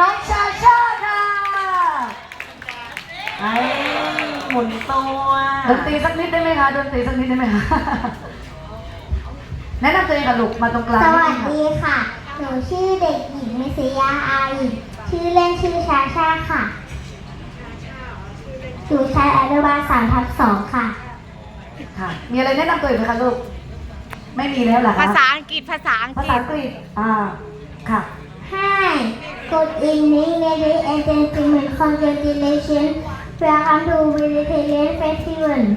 น้องชาชาค่ะไอ้หมุนตัวดนตรีสักนิดได้ไหมคะดนตรีสักนิดได้ไหมคะแนะนำตัวเองค่ะลูกมาตรงกลางสนิวัดสนึงค่ะดีค่ะ หนูชื่อเด็กหญิงมิสยาอาอิชื่อเล่นชื่อชาชาค่ะอยู่ชั้นอนุบาลสามทับสองค่ะ ค่ะ มีอะไรแนะนำตัวอีกไหมคะลูก ไม่มีแล้วเหรอคะ ภาษาอังกฤษภาษาอังภากฤษาษอังกฤษ อ่า ค่ะ Hi Good evening ladies and gentlemen congratulations welcome to Vegetarian Festival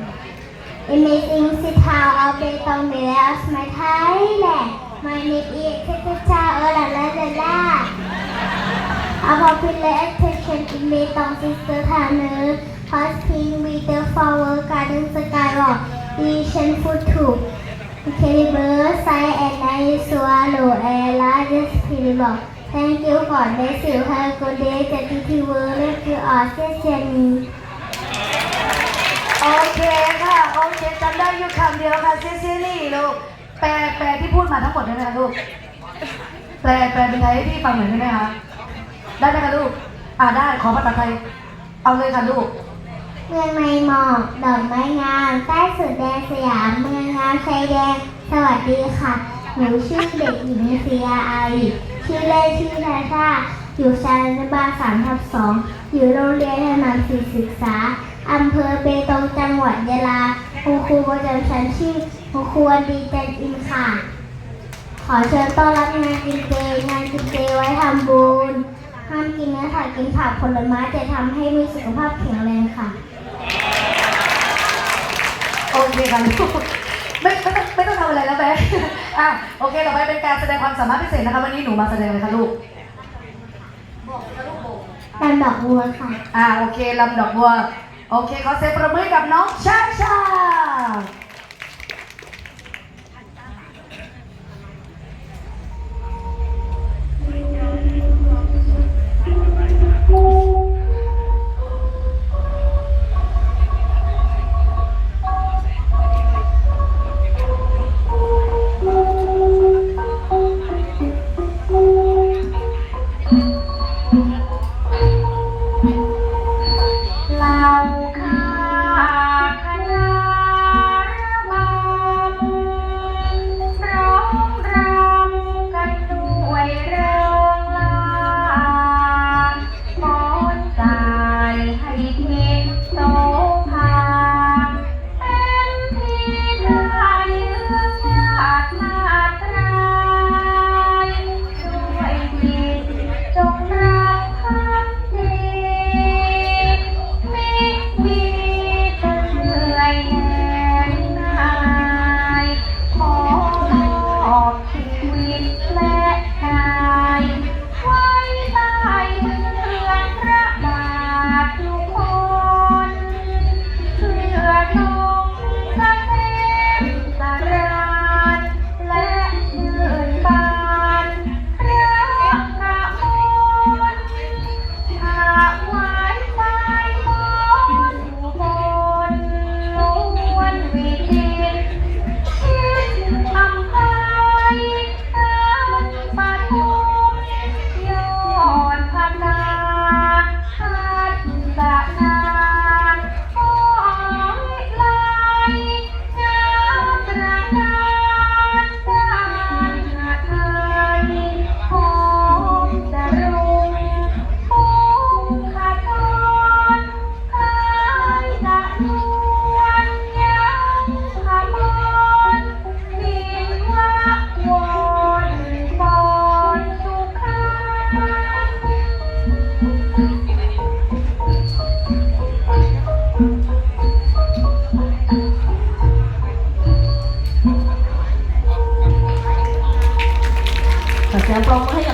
Amazing city of Betong Belas my Thailand my name is Tetecha Olalala A popular attraction in Betong Sister Town Hot pink with the flower garden skywalk Asian food too Incredible size and nice swallow and largest pinball Thank you for this you have a good day จากที่ที่เวิร์เลือกคือออสเตรเลียนโอเคค่ะ โอเคจำได้อยู่คำเดียวค่ะเซซิลี่ลูก แปลแปลที่พูดมาทั้งหมดได้ไหมคะลูก แปลแปลเป็นไทยให้พี่ฟังหน่อยได้ไหมคะ ได้ไหมคะลูก อ่าได้ ขอภาษาไทย เอาเลยค่ะลูก เมืองในหมอกดอกไม้งามใต้สุดแดนสยาม เมืองงามชายแดน สวัสดีค่ะ หนูชื่อเด็กหญิงเซียไอชื่อเล่นชื่อนาชาอยู่ชั้นอนุบาลสามทับสองอยู่โรงเรียนถนนศรีศึกษาอำเภอเบตงจังหวัดยะลาคุณครูประจำชั้นชื่อคุณครูวันดีจันอินค่ะ ขอเชิญต้อนรับงานกินเจงานกินเจไว้ทำบุญห้ามกินเนื้อสัตว์กินผักผลไม้จะทำให้มีสุขภาพแข็งแรงค่ะโอเคค่ะไม่ไม่ต้องไม่ต้องทำอะไรแล้วแบ๊ อะโอเคต่อไปเป็นการแสดงความสามารถพิเศษนะคะวันนี้หนูมาแสดงเลยค่ะลูกดันดอกบัวค่ะอ่าโอเคลำดอกบัว โอเคขอเสียงประมือให้กับน้องชาชาเรา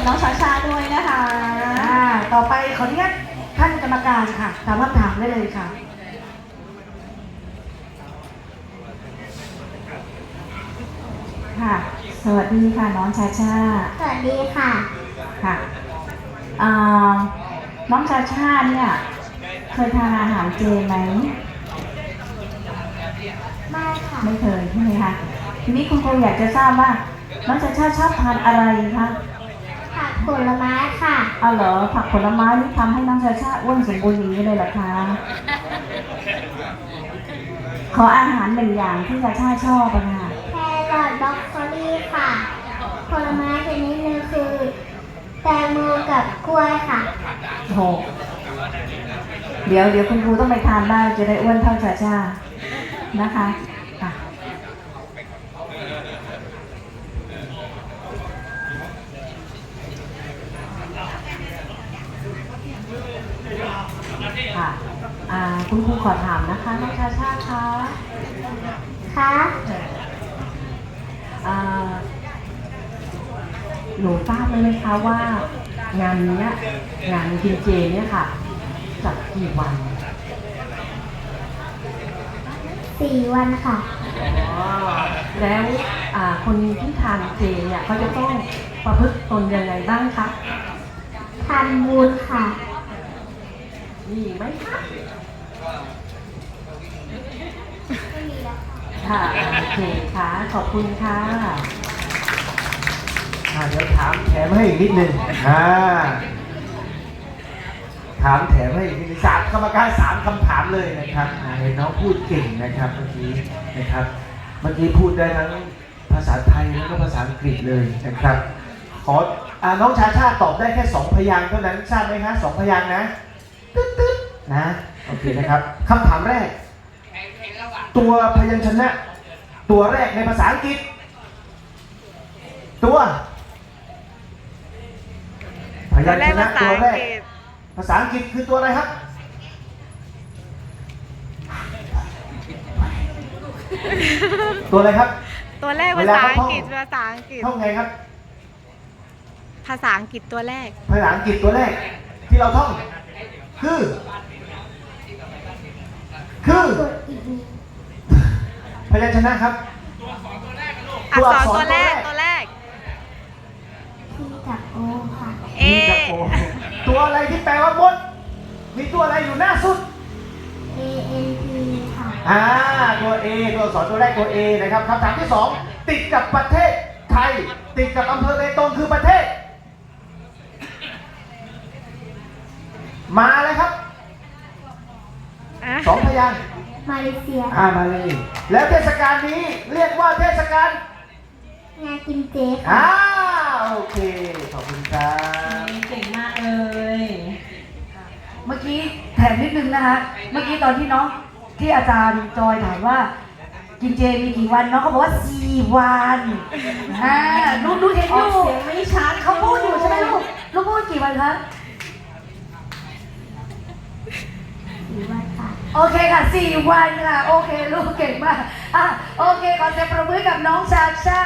น้องชาชาด้วยนะคะอ่าต่อไปขออนุญาตท่านกรรมการค่ะถามคำถามได้เลยค่ะ ค่ะ สวัสดีค่ะน้องชาชาสวัสดีค่ะ ค่ะอ่าน้องชาชาเนี่ยเคยทานอาหารเจไหมไม่ค่ะ ไม่เคยใช่ไหมคะทีนี้คุณครูอยากจะทราบว่าน้องชาชาชอบทานอะไรคะ ผักผลไม้ค่ะเอาเหรอผักผลไม้นี่ทำให้น้องชาชาอ้วนสมบูรณ์อย่างนี้เลยเหรอคะ ขออาหารหนึ่งอย่างที่ชาชาชอบอะค่ะแครอทบรอกโคลีค่ะ ผลไม้ชนิดหนึงคือ แตงโมกับกล้วยค่ะ โห เดี๋ยวเดี๋ยวคุณครูต้องไปทานบ้างจะได้อ้วนเท่าชาชานะคะค่ะค่ะ อ่าคุณครูขอถามนะคะน้องชาชาคะคะอ่าหนูทราบไหมคะว่างานเนี้ยงานกินเจเนี่ยค่ะจัดกี่วันสี่วันค่ะแล้วอ่าคนที่ทานเจเนี่ยเขาจะต้องประพฤติตนยังไงบ้างคะทำบุญค่ะมีไหมคะ ไม่มีแล้ว ค่ะโอเคค่ะ ขอบคุณค่ะอ่าเดี๋ยวถามแถมให้อีกนิดนึงอ่าถามแถมให้อีกนิดนึงสามกรรมการสามคำถามเลยนะครับอ่าเห็นน้องพูดเก่งนะครับเมื่อกี้นะครับ เมื่อกี้พูดได้ทั้งภาษาไทยแล้วก็ภาษาอังกฤษเลยนะครับ ขออ่าน้องชาชาตอบได้แค่สองพยางค์เท่านั้นทราบไหมคะสองพยางค์นะตึ๊ดตึ๊ดนะโอเคนะครับคำถามแรก ตัวพยัญชนะ ตัวแรกในภาษาอังกฤษ ตัว พยัญชนะตัวแรก ภาษาอังกฤษคือตัวอะไรครับ ตัวอะไรครับ ตัวแรกเวภาลาษาเขาอังกฤษท่องภาษาอังกฤษเท่าไงครับ ภาษาอังกฤษตัวแรก ภาษาอังกฤษตัวแรก ที่เราท่อง คือ คือกดอีกนิด พยัญชนะครับ อักษรตัวอักษรตัวแรกตัตัววแรแรกกที่กับโอค่ะ เอมีกับโอตัวอะไรที่แปลว่ามด มีตัวอะไรอยู่หน้าสุด A N T ค่ะ อ่า ตัว A ตัวอักษรตัวแรกตัว A นะครับคำถามที่ 2 ติดกับประเทศไทย ติดกับอำเภอเบตงคือประเทศ มาเลยครับอะสองพยางค์ มาเลเซียอ่ามาเลยแล้วเทศกาลนี้เรียกว่าเทศกาลงานกินเจอ่าค่ะโอเค ขอบคุณครับ เก่งมากเลย เมื่อกี้แถมนิดนึงนะคะ เมื่อกี้ตอนที่น้องที่อาจารย์จอยถามว่า กินเจมีกี่วันน้องเขาบอกว่าสี่วันอ่าลูกลูกเห็นอออกยู่เสียงไม่ชัดเขาพูดอยู่ใช่ไหมลูก ลูกพูดกี่วันคะ สี่วันค่ะ โอเคค่ะสี่วันค่ะ โอเค ลูกเก่งมาก อะ โอเค ขอเสียงประมือกับน้องชาชา